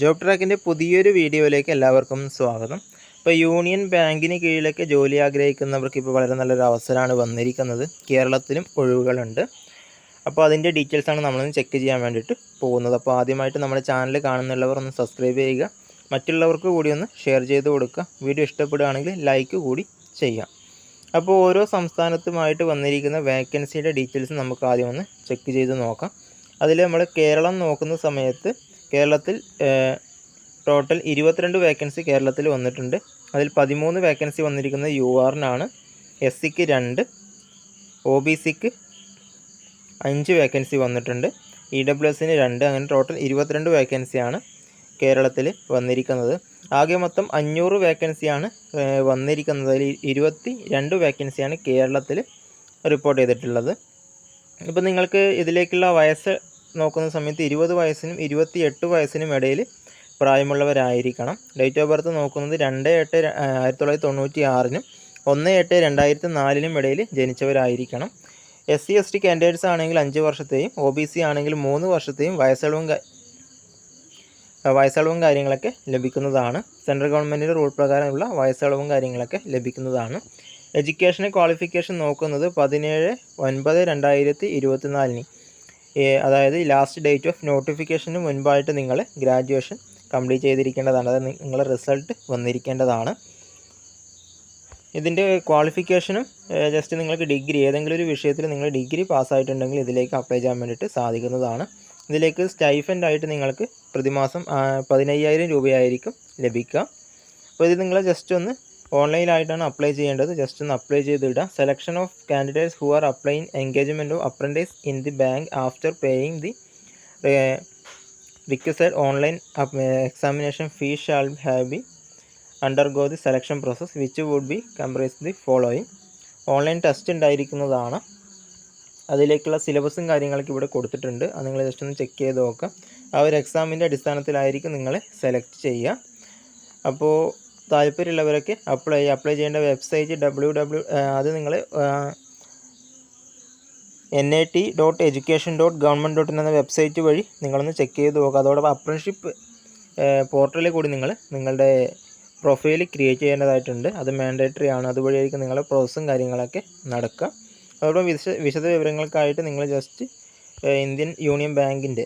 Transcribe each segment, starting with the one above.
Job ട്രാക്കിന്റെ പുതിയൊരു വീഡിയോയിലേക്ക് എല്ലാവർക്കും സ്വാഗതം. ഇപ്പോൾ യൂണിയൻ ബാങ്കിന് കീഴിലൊക്കെ ജോലി ആഗ്രഹിക്കുന്നവർക്ക് ഇപ്പോൾ വളരെ നല്ലൊരു അവസരമാണ് വന്നിരിക്കുന്നത്. കേരളത്തിലും ഒഴിവുകളുണ്ട്. അപ്പോൾ അതിന്റെ ഡീറ്റെയിൽസാണ് നമ്മളൊന്ന് ചെക്ക് ചെയ്യാൻ വേണ്ടിയിട്ട് പോകുന്നത്. അപ്പോൾ ആദ്യമായിട്ട് നമ്മുടെ ചാനൽ കാണുന്നുള്ളവർ ഒന്ന് സബ്സ്ക്രൈബ് ചെയ്യുക. മറ്റുള്ളവർക്ക് കൂടി ഒന്ന് ഷെയർ ചെയ്ത് കൊടുക്കുക. വീഡിയോ ഇഷ്ടപ്പെടുകയാണെങ്കിൽ ലൈക്ക് കൂടി ചെയ്യാം അപ്പോൾ ഓരോ സംസ്ഥാനത്തുമായിട്ട് വന്നിരിക്കുന്ന വേക്കൻസിയുടെ ഡീറ്റെയിൽസ് നമുക്ക് ആദ്യം ഒന്ന് ചെക്ക് ചെയ്ത് നോക്കാം. അതിൽ നമ്മൾ കേരളം നോക്കുന്ന സമയത്ത് കേരളത്തിൽ ടോട്ടൽ ഇരുപത്തിരണ്ട് വേക്കൻസി കേരളത്തിൽ വന്നിട്ടുണ്ട്. അതിൽ പതിമൂന്ന് വേക്കൻസി വന്നിരിക്കുന്നത് യു ആറിനാണ് എസ് സിക്ക് രണ്ട് ഒ ബി സിക്ക് അഞ്ച് വേക്കൻസി വന്നിട്ടുണ്ട്. ഇ ഡബ്ല്യു എസിന് രണ്ട് അങ്ങനെ ടോട്ടൽ ഇരുപത്തിരണ്ട് വേക്കൻസിയാണ് കേരളത്തിൽ വന്നിരിക്കുന്നത്. ആകെ മൊത്തം അഞ്ഞൂറ് വേക്കൻസിയാണ് വന്നിരിക്കുന്നത്. അതിൽ ഇരുപത്തി രണ്ട് വേക്കൻസിയാണ് കേരളത്തിൽ റിപ്പോർട്ട് ചെയ്തിട്ടുള്ളത്. ഇപ്പം നിങ്ങൾക്ക് ഇതിലേക്കുള്ള വയസ്സ് നോക്കുന്ന സമയത്ത് ഇരുപത് വയസ്സിനും ഇരുപത്തി എട്ട് വയസ്സിനും ഇടയിൽ പ്രായമുള്ളവരായിരിക്കണം. ഡേറ്റ് ഓഫ് ബർത്ത് നോക്കുന്നത് രണ്ട് എട്ട് ആയിരത്തി തൊള്ളായിരത്തി തൊണ്ണൂറ്റി ആറിനും ഒന്ന് എട്ട് രണ്ടായിരത്തി നാലിനും ഇടയിൽ ജനിച്ചവരായിരിക്കണം. S C S T candidates ആണെങ്കിൽ അഞ്ച് വർഷത്തെയും ഒ ബി സി ആണെങ്കിൽ മൂന്ന് വർഷത്തെയും വയസ്സളവും വയസ്സളവും കാര്യങ്ങളൊക്കെ ലഭിക്കുന്നതാണ്. സെൻട്രൽ ഗവൺമെന്റിന്റെ റൂൾ പ്രകാരമുള്ള വയസ്സളവും കാര്യങ്ങളൊക്കെ ലഭിക്കുന്നതാണ്. എഡ്യൂക്കേഷൻ ക്വാളിഫിക്കേഷൻ നോക്കുന്നത് പതിനേഴ് ഒൻപത് രണ്ടായിരത്തി ഇരുപത്തിനാലിന്. അതായത് ലാസ്റ്റ് ഡേറ്റ് ഓഫ് നോട്ടിഫിക്കേഷന് മുൻപായിട്ട് നിങ്ങൾ ഗ്രാജുവേഷൻ കംപ്ലീറ്റ് ചെയ്തിരിക്കേണ്ടതാണ്. അതായത് നിങ്ങളുടെ റിസൾട്ട് വന്നിരിക്കേണ്ടതാണ്. ഇതിന്റെ ക്വാളിഫിക്കേഷനും ജസ്റ്റ് നിങ്ങൾക്ക് ഡിഗ്രി ഏതെങ്കിലും ഒരു വിഷയത്തിൽ നിങ്ങൾ ഡിഗ്രി പാസ്സായിട്ടുണ്ടെങ്കിൽ ഇതിലേക്ക് അപ്ലൈ ചെയ്യാൻ വേണ്ടിയിട്ട് സാധിക്കുന്നതാണ്. ഇതിലേക്ക് സ്റ്റൈഫന്റ് ആയിട്ട് നിങ്ങൾക്ക് പ്രതിമാസം പതിനയ്യായിരം രൂപയായിരിക്കും ലഭിക്കുക. അപ്പോൾ ഇത് നിങ്ങൾ ജസ്റ്റ് ഒന്ന് ഓൺലൈനായിട്ടാണ് അപ്ലൈ ചെയ്യേണ്ടത്. ജസ്റ്റ് ഒന്ന് apply ചെയ്തിടുക selection of candidates who are applying engagement of apprentice in the bank after paying the requested online examination fee shall have be undergo the selection process which would be comprise the following online test ഉണ്ടായിരിക്കുന്നതാണ്. അതിലേക്കുള്ള സിലബസും കാര്യങ്ങളൊക്കെ ഇവിടെ കൊടുത്തിട്ടുണ്ട്. അത് നിങ്ങൾ just ഒന്ന് check ചെയ്ത് നോക്കാം. ആ ഒരു എക്സാമിന്റെ അടിസ്ഥാനത്തിലായിരിക്കും നിങ്ങളെ സെലക്ട് ചെയ്യുക. അപ്പോൾ താല്പര്യമുള്ളവരൊക്കെ അപ്ലൈ അപ്ലൈ ചെയ്യേണ്ട വെബ്സൈറ്റ് ഡബ്ല്യൂ ഡബ്ല്യൂ അത് നിങ്ങൾ N I T dot education dot government dot എന്ന വെബ്സൈറ്റ് വഴി നിങ്ങളൊന്ന് ചെക്ക് ചെയ്ത് നോക്കുക. അതോടൊപ്പം അപ്രൻഷിപ്പ് പോർട്ടലിൽ കൂടി നിങ്ങൾ നിങ്ങളുടെ പ്രൊഫൈൽ ക്രിയേറ്റ് ചെയ്യേണ്ടതായിട്ടുണ്ട്. അത് മാൻഡേറ്ററി ആണ്. അതുവഴിയായിരിക്കും നിങ്ങളുടെ പ്രോസസ്സും കാര്യങ്ങളൊക്കെ നടക്കുക. അതോടൊപ്പം വിശ വിശദ വിവരങ്ങൾക്കായിട്ട് നിങ്ങൾ ജസ്റ്റ് ഇന്ത്യൻ യൂണിയൻ ബാങ്കിന്റെ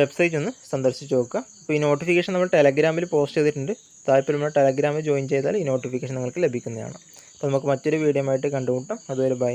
വെബ്സൈറ്റ് ഒന്ന് സന്ദർശിച്ച് നോക്കുക. അപ്പോൾ ഈ നോട്ടിഫിക്കേഷൻ നമ്മൾ ടെലഗ്രാമിൽ പോസ്റ്റ് ചെയ്തിട്ടുണ്ട്. താല്പര്യമുള്ള ടെലഗ്രാമിൽ ജോയിൻ ചെയ്താൽ ഈ നോട്ടിഫിക്കേഷൻ നിങ്ങൾക്ക് ലഭിക്കുന്നതാണ്. അപ്പോൾ നമുക്ക് മറ്റൊരു വീഡിയോ ആയിട്ട് കണ്ടുമുട്ടാം. അതുവരെ ബൈ.